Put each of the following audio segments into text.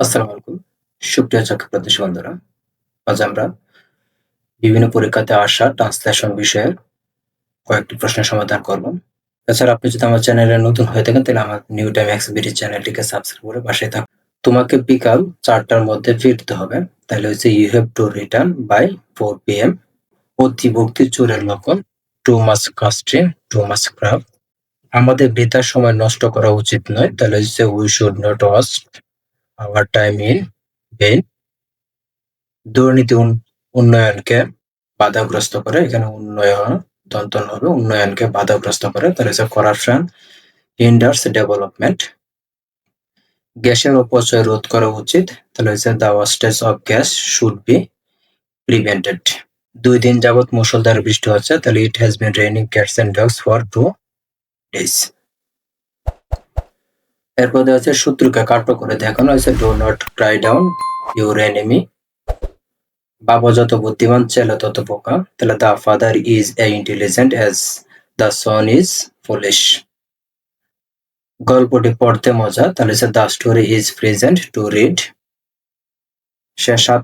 আসসালামু আলাইকুম। সুপ্রিয় চাকরিপ্রার্থী বন্ধুরা, আজ আমরা বিভিন্ন পরীক্ষাতে আসা ট্রান্সলেশন বিষয়ের কয়েকটি প্রশ্নের সমাধান করব। এছাড়া আপনি যদি আমার চ্যানেলে নতুন হয়ে থাকেন, তাহলে আমার নিউ টাইম এক্সবিডি চ্যানেলটিকে সাবস্ক্রাইব করে পাশে থাক তোমাকে বিকাল চারটার মধ্যে ফিরতে হবে। তাহলে হচ্ছে you have to return by four P M অতিভক্তি চোরের লক্ষণ টু মাস কাস্ট্রি টু মাস ক্রাফ আমাদের বৃথার সময় নষ্ট করা উচিত নয়। তাহলে হচ্ছে we should not waste our time in vain দুর্নীতি উন- উন্নয়নকে বাধাগ্রস্ত করে, এখানে উন্নয়ন, দন্তন হবে, উন্নয়নকে বাধাগ্রস্ত করে তাহলে হচ্ছে করাপশন হিন্ডার্স ডেভেলপমেন্ট গ্যাসের অপচয় রোধ করা উচিত, তাহলে হচ্ছে the wastage of gas should be prevented দুই দিন যাবত মুষলধার বৃষ্টি হচ্ছে, তাহলে it has been raining cats and dogs for two days এরপর দেওয়া হচ্ছে শত্রুকে কাটো করে দেখানো হয়েছে do not cry down your enemy বাবা যত বুদ্ধিমান, ছেলে তত বোকা। তাহলে the father is a intelligent as the son is foolish গল্পটি পড়তে মজা, তাহলে সে the story is present to read সে সাত,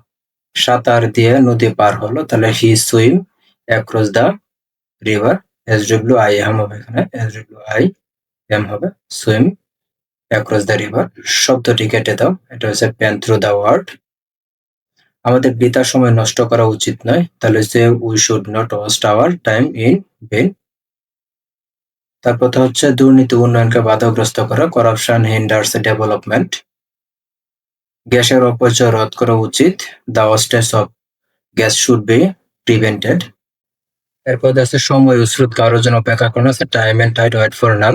সাঁতার দিয়ে নদী পার হলো, তাহলে he swim across the river S W I M হবে এখানে এস ডব্লিউ আই এম হবে সুইম অ্যাক্রস দ্য রিভার শব্দটি কেটে দাও। এটা হচ্ছে পেন থ্রু দ্য ওয়ার্ড আমাদের বৃথার সময় নষ্ট করা উচিত নয়। তাহলে হচ্ছে we should not waste our time in vain তারপর হচ্ছে দুর্নীতি উন্নয়নকে বাধাগ্রস্ত করা করাপশন হিন্ডার্স ডেভেলপমেন্ট গ্যাসের অপচয় রোধ করা উচিত। The wastage of gas should be prevented এরপর আছে সময় উসরুত কারোর জন্য অপেক্ষা করানো আছে time and tide wait for none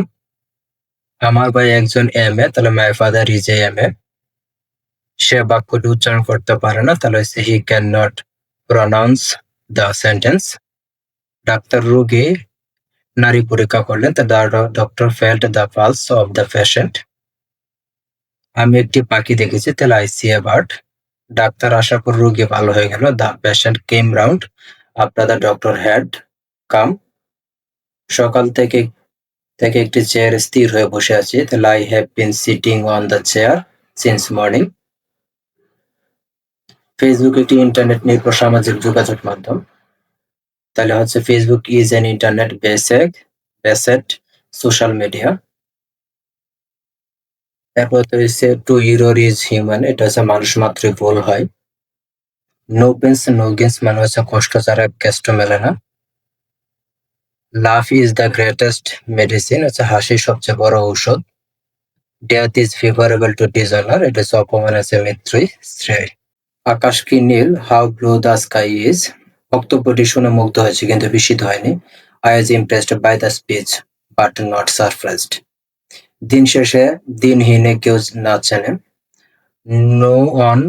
আমার ভাই একজন এম এ তাহলে my father is a M A সে বাক্যটি উচ্চারণ করতে পারে না, তাহলে হচ্ছে he can not pronounce the sentence doctor রোগী নারী পরীক্ষা করলেন, তা doctor felt the pulse of the patient আমি একটি পাখি দেখেছি, তাহলে আই সি এ বার্ড ডাক্তার আসার পর রোগী ভালো হয়ে গেল the patient came round the doctor had come সকাল থেকে থেকে একটি চেয়ার স্থির হয়ে বসে আছি। তাহলে I have been sitting on the chair since morning Facebook একটি ইন্টারনেট নির্ভর সামাজিক যোগাযোগ মাধ্যম। তাহলে হচ্ছে Facebook is an internet based based social media তারপর তো হচ্ছে টু ইউরোর ইজ হিউম্যান এটা হচ্ছে মানুষ মাত্রই ভুল হয়। নো পেন্স নো গেন্স মানে হচ্ছে কষ্ট ছাড়া কেষ্ট মেলে না। Love is the greatest medicine হচ্ছে হাসি সবচেয়ে বড় ঔষধ। Death is favourable to dishonour এটা হচ্ছে অপমান আছে মৃত্যুই শ্রেয় আকাশ কি নীল? How blue the sky is বক্তব্যটি শুনে মুগ্ধ হয়েছে, কিন্তু বিস্মিত হয়নি। I is impressed by the speech but not surprised দিন শেষে দিনহীনে কেউ না চেনে। No one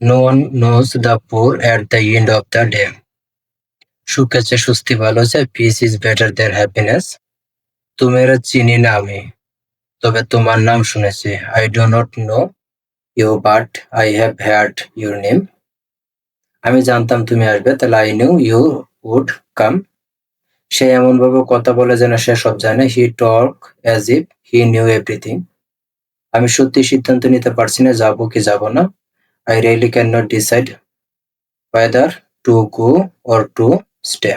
no one knows the poor at the end of the day সুখের চেয়ে সুস্থি ভালো হচ্ছে peace is better there happiness তোমার চিনি না আমি, তবে তোমার নাম শুনেছি। I do not know you but I have had your name আমি জানতাম তুমি আসবে, তাহলে I knew you would come সে এমনভাবে কথা বলে যেন সে সব জানে। He talk as if he knew everything আমি সত্যি সিদ্ধান্ত নিতে পারছি না, যাব কি যাব না। I really can not decide whether to go or to stay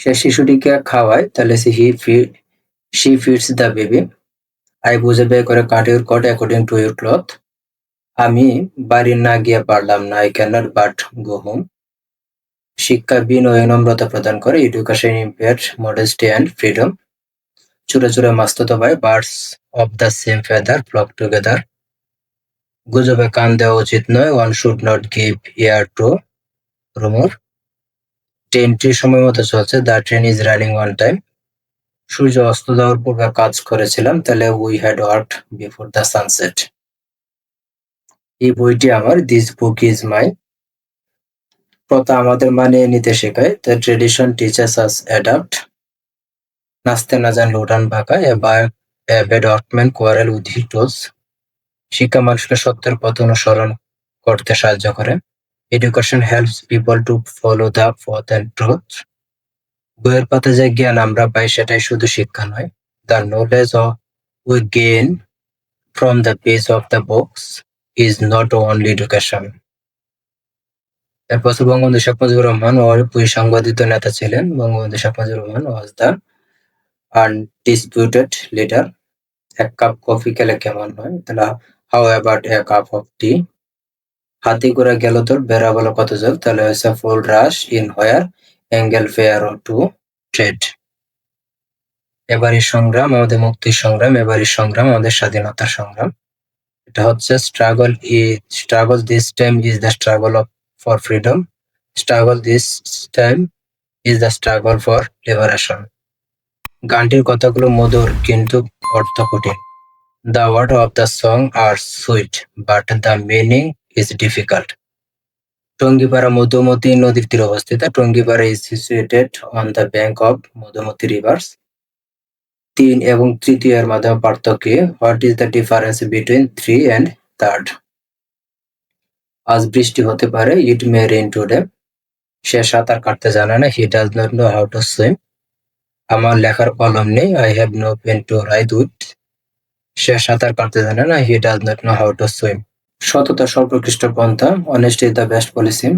সে শিশুটিকে খাওয়ায়, তাহলে he she feeds the baby I বুঝে বের করে cut your coat according to your cloth আমি বাড়ি না গিয়ে পারলাম না I can't but go home শিক্ষা, বিনয় নম্রতা প্রদান করে education impair modesty and freedom চুরে চুরে মাস্তত ভাই birds of the same feather flock together গুজবে কান দেওয়া উচিত নয় one should not give ear to rumour ট্রেনটি সময় মতো চলছে। The train is running on time সূর্য অস্ত যাওয়ার পূর্বে কাজ করেছিলাম, তাহলে we had work before the sunset এই বইটি আমার দিস বুক ইজ মাই প্রথা আমাদের মানিয়ে নিতে শেখায়। The tradition teachers us adapt নাচতে না জানলে উঠান বাঁকা এবার bad workman quarrel with he শিক্ষা মানুষকে সত্যের পথ অনুসরণ করতে সাহায্য করে। Education helps people to follow the পথ অ্যান্ড ট্রুথ বইয়ের পাতে যে জ্ঞান আমরা পাই সেটাই শুধু শিক্ষা নয় the knowledge of we gain from the page of the books is not only education এরপর বঙ্গবন্ধু শেখ মুজিবুর রহমান ওয়ারিপুরি সাংবাদিক নেতা ছিলেন। Bangabandhu Sheikh Mujibur Rahman was the undisputed leader এক কাপ কফি খেলে কেমন হয়? তাহলে how about a cup of tea হাতি করে গেল তোর, বেড়া বলো কত জল, তাহলে হচ্ছে fool rush in where angel fear to tread এবারই সংগ্রাম, আমাদের মুক্তির সংগ্রাম, এবারই সংগ্রাম, আমাদের স্বাধীনতার সংগ্রাম। এটা হচ্ছে struggle E struggle this time is the struggle of for freedom struggle this time is the struggle for liberation গানটির কথাগুলো মধুর, কিন্তু অর্থ কঠিন। The word of the song are sweet but the meaning is difficult Tungipara Madhumati নদীর তীরে অবস্থিত। Tungipara is situated on the bank of Madhumati rivers তিন এবং তৃতীয় এর মাধ্যমে পার্থক্য what is the difference between three and third আজ বৃষ্টি হতে পারে ইট মে রেইন টুডে সে সাঁতার কাটতে জানে না he does not know how to swim আমার লেখার কলম নেই I have no pen to write with সে সাঁতার কাটতে জানে না he does not know how to swim সততা সর্বোৎকৃষ্ট পন্থা honest is the best policy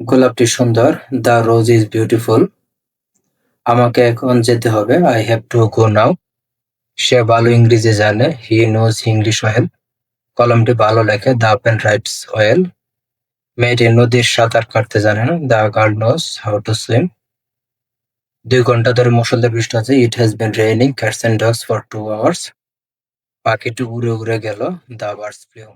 গোলাপটি সুন্দর দ্য রোজ ইজ বিউটিফুল আমাকে এখন যেতে হবে I have to go now সে ভালো ইংরেজি জানে হি নোজ ইংলিশ ওয়েল কলমটি ভালো লেখে দ্য পেন রাইটস ওয়েল মেয়েটি নদীর সাঁতার কাটতে জানে না the girl knows how to swim দুই ঘণ্টা ধরে মুসলধারে বৃষ্টি আছে it has been raining cats and dogs for two hours পাখিটি উড়ে উড়ে গেল দ্য বার্ডস ফ্লিউ